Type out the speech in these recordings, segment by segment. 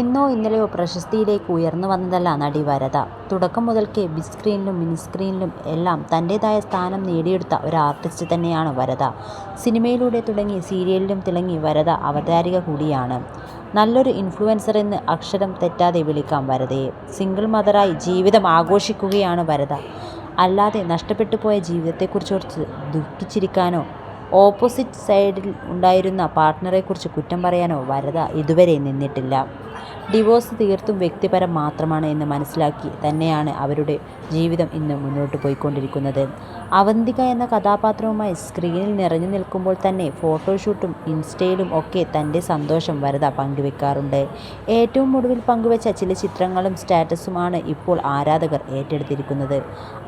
ഇന്നോ ഇന്നലെയോ പ്രശസ്തിയിലേക്ക് ഉയർന്നു വന്നതല്ല നടി വരത തുടക്കം മുതൽക്കേ ബിഗ് സ്ക്രീനിലും മിനി സ്ക്രീനിലും എല്ലാം തന്റേതായ സ്ഥാനം നേടിയെടുത്ത ഒരു ആർട്ടിസ്റ്റ് തന്നെയാണ് വരത സിനിമയിലൂടെ തുടങ്ങി സീരിയലിലും തിളങ്ങി വരത അവതാരിക കൂടിയാണ്. നല്ലൊരു ഇൻഫ്ലുവൻസർ എന്ന് അക്ഷരം തെറ്റാതെ വിളിക്കാം വരതയെ സിംഗിൾ മദറായി ജീവിതം ആഘോഷിക്കുകയാണ് വരത അല്ലാതെ നഷ്ടപ്പെട്ടു പോയ ജീവിതത്തെക്കുറിച്ച് കുറച്ച് ദുഃഖിച്ചിരിക്കാനോ ഓപ്പോസിറ്റ് സൈഡിൽ ഉണ്ടായിരുന്ന പാർട്ട്ണറെക്കുറിച്ച് കുറ്റം പറയാനോ വരത ഇതുവരെ നിന്നിട്ടില്ല. ഡിവോഴ്സ് തീർത്തും വ്യക്തിപരം മാത്രമാണ് എന്ന് മനസ്സിലാക്കി തന്നെയാണ് അവരുടെ ജീവിതം ഇന്ന് മുന്നോട്ട് പോയിക്കൊണ്ടിരിക്കുന്നത്. അവന്തിക എന്ന കഥാപാത്രവുമായി സ്ക്രീനിൽ നിറഞ്ഞു നിൽക്കുമ്പോൾ തന്നെ ഫോട്ടോഷൂട്ടും ഇൻസ്റ്റയിലും ഒക്കെ തന്റെ സന്തോഷം വരത പങ്കുവെക്കാറുണ്ട്. ഏറ്റവും ഒടുവിൽ പങ്കുവെച്ച ചില ചിത്രങ്ങളും സ്റ്റാറ്റസുമാണ് ഇപ്പോൾ ആരാധകർ ഏറ്റെടുത്തിരിക്കുന്നത്.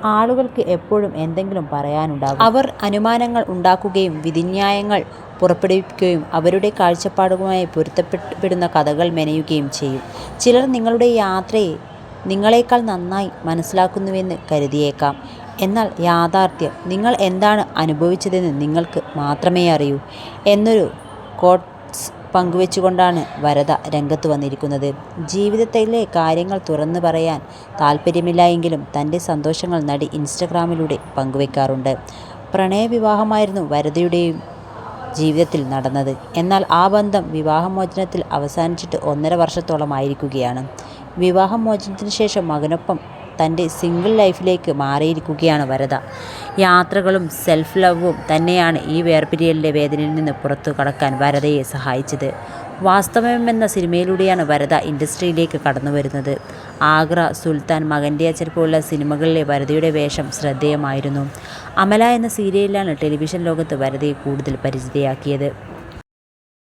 ആളുകൾക്ക് എപ്പോഴും എന്തെങ്കിലും പറയാനുണ്ടാകും. അവർ അനുമാനങ്ങൾ ഉണ്ടാക്കുകയും വിധിന്യായങ്ങൾ പുറപ്പെടുവിക്കുകയും അവരുടെ കാഴ്ചപ്പാടുകളുമായി പൊരുത്തപ്പെടുന്ന കഥകൾ മെനയുകയും ചെയ്യും. ചിലർ നിങ്ങളുടെ യാത്രയെ നിങ്ങളെക്കാൾ നന്നായി മനസ്സിലാക്കുന്നുവെന്ന് കരുതിയേക്കാം. എന്നാൽ യാഥാർത്ഥ്യം നിങ്ങൾ എന്താണ് അനുഭവിച്ചതെന്ന് നിങ്ങൾക്ക് മാത്രമേ അറിയൂ എന്നൊരു കോട്ട്സ് പങ്കുവെച്ചുകൊണ്ടാണ് വരദ രംഗത്ത് വന്നിരിക്കുന്നത്. ജീവിതത്തിലെ കാര്യങ്ങൾ തുറന്നു പറയാൻ താല്പര്യമില്ല എങ്കിലും തന്റെ സന്തോഷങ്ങൾ നടി ഇൻസ്റ്റഗ്രാമിലൂടെ പങ്കുവെക്കാറുണ്ട്. പ്രണയവിവാഹമായിരുന്നു വരദയുടെയും ജീവിതത്തിൽ നടന്നത്. എന്നാൽ ആ ബന്ധം വിവാഹമോചനത്തിൽ അവസാനിച്ചിട്ട് ഒന്നര വർഷത്തോളമായിരിക്കുകയാണ്. വിവാഹമോചനത്തിന് ശേഷം മകനൊപ്പം തന്റെ സിംഗിൾ ലൈഫിലേക്ക് മാറിയിരിക്കുകയാണ് വരദ. യാത്രകളും സെൽഫ് ലവും തന്നെയാണ് ഈ വേർപിരിയലിന്റെ വേദനയിൽ നിന്ന് പുറത്തു കടക്കാൻ വരദയെ സഹായിച്ചത്. വാസ്തവം എന്ന സിനിമയിലൂടെയാണ് വരദ ഇൻഡസ്ട്രിയിലേക്ക് കടന്നു വരുന്നത് ആഗ്ര, സുൽത്താൻ, മകന്റെ അച്ഛൻ പോലുള്ള സിനിമകളിലെ വരദയുടെ വേഷം ശ്രദ്ധേയമായിരുന്നു. അമല എന്ന സീരിയലിലാണ് ടെലിവിഷൻ ലോകത്ത് വരദയെ കൂടുതൽ പരിചിതയാക്കിയത്.